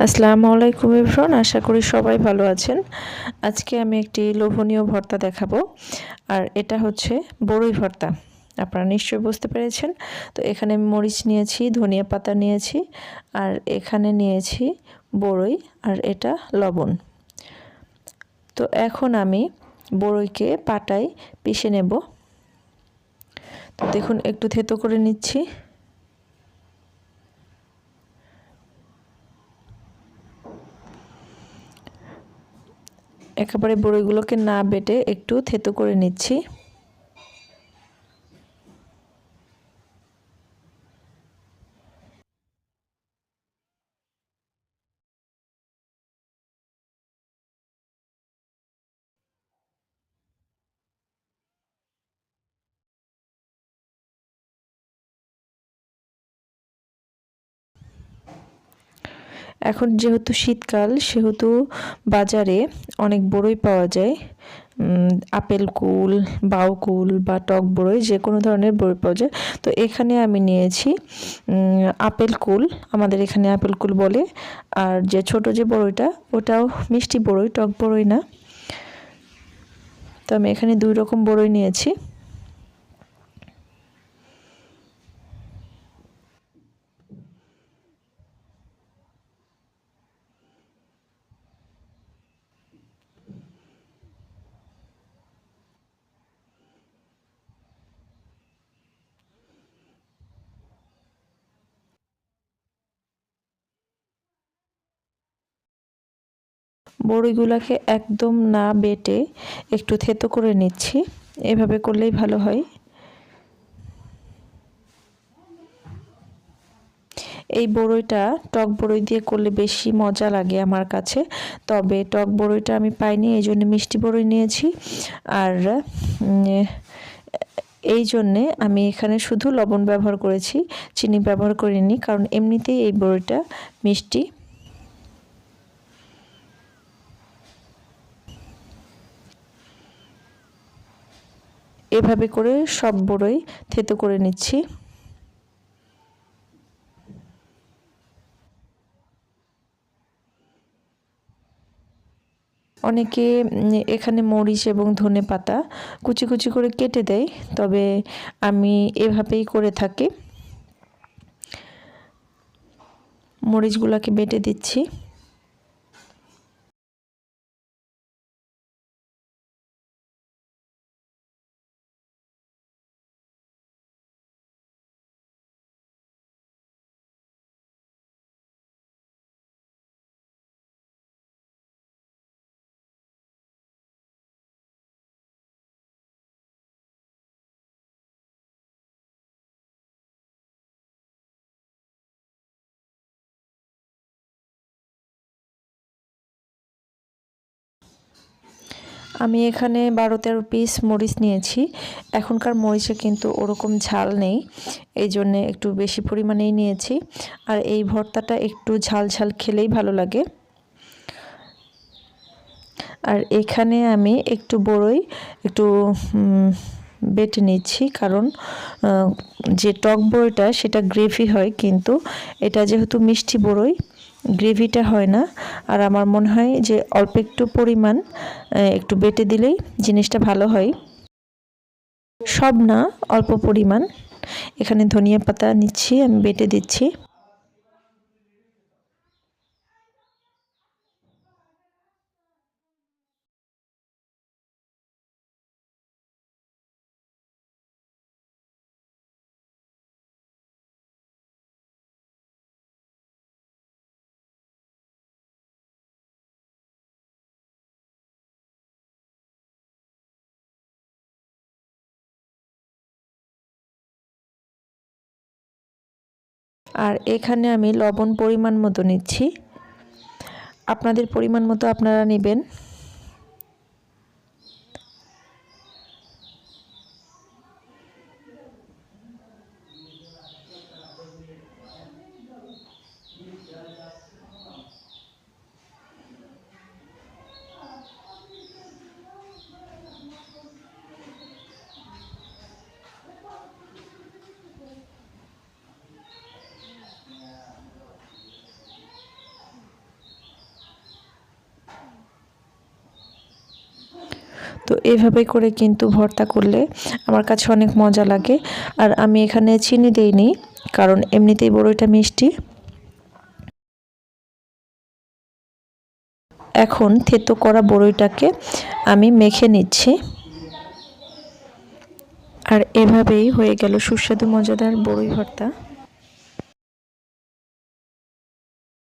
আসসালামু আলাইকুম ইরফান আশা করি সবাই ভালো আছেন। আজকে আমি একটি লোভনীয় ভর্তা দেখাবো, আর এটা হচ্ছে বড়ই ভর্তা। আপনারা নিশ্চয়ই বুঝতে পেরেছেন। তো এখানে আমি মরিচ নিয়েছি, ধনিয়া পাতা নিয়েছি, আর এখানে নিয়েছি বড়ই, আর এটা লবণ। তো এখন আমি বড়ইকে পাটায় পিষে নেব। তো দেখুন, একটু থেতো করে নিচ্ছি। একেবারে বড়িগুলোকে না বেটে একটু থেতো করে নিচ্ছি। এখন যেহেতু শীতকাল, সেহেতু বাজারে অনেক বড়ই পাওয়া যায়। আপেল কুল, বাউ কুল বা টক বড়ই যে কোনো ধরনের বড়ই পাওয়া যায়। তো এখানে আমি নিয়েছি আপেল কুল। আমাদের এখানে আপেল কুল বলে। আর যে ছোট যে বড়ইটা, ওটাও মিষ্টি বড়ই, টক বড়ই না। তো আমি এখানে দুই রকম বড়ই নিয়েছি। বড়িগুলোকে একদম না বেটে একটু থেতো করে নিচ্ছি। এভাবে করলেই ভালো হয়। এই বড়ইটা টক বড়ই দিয়ে করলে বেশি মজা লাগে আমার কাছে। তবে টক বড়ইটা আমি পাইনি, এই জন্য মিষ্টি বড়ই নিয়েছি। আর এই জন্যে আমি এখানে শুধু লবণ ব্যবহার করেছি, চিনি ব্যবহার করিনি, কারণ এমনিতেই এই বড়িটা মিষ্টি। এভাবে করে সব বড়ই থেতো করে নিচ্ছি। অনেকে এখানে মরিচ এবং ধনে পাতা কুচি কুচি করে কেটে দেয়, তবে আমি এভাবেই করে থাকি। মরিচগুলোকে বেটে দিচ্ছি। আমি এখানে বারো তেরো পিস মরিচ নিয়েছি। এখনকার মরিচে কিন্তু ওরকম ঝাল নেই এই জন্যে একটু বেশি পরিমাণেই নিয়েছি। আর এই ভর্তাটা একটু ঝাল ঝাল খেলেই ভালো লাগে। আর এখানে আমি একটু বড়ই একটু বেটে নিচ্ছি, কারণ যে টক বড়িটা সেটা গ্রেভি হয়, কিন্তু এটা যেহেতু মিষ্টি বড়ই গ্রেভিটা হয় না। আর আমার মনে হয় যে অল্প একটু পরিমাণ একটু বেটে দিলেই জিনিসটা ভালো হয়। সব না, অল্প পরিমাণ। এখানে ধনিয়া পাতা নিচ্ছি, আমি বেটে দিচ্ছি। আর এখানে আমি লবণ পরিমাণ মতো নিচ্ছি। আপনাদের পরিমাণ মতো আপনারা নেবেন। তো এভাবে করে কিন্তু ভর্তা করলে আমার কাছে অনেক মজা লাগে। আর আমি এখানে চিনি দেইনি, কারণ এমনিতেই বড়ইটা মিষ্টি। এখন থেতো করা বড়ইটাকে আমি মেখে নিচ্ছি। আর এভাবেই হয়ে গেল সুস্বাদু মজাদার বড়ই ভর্তা।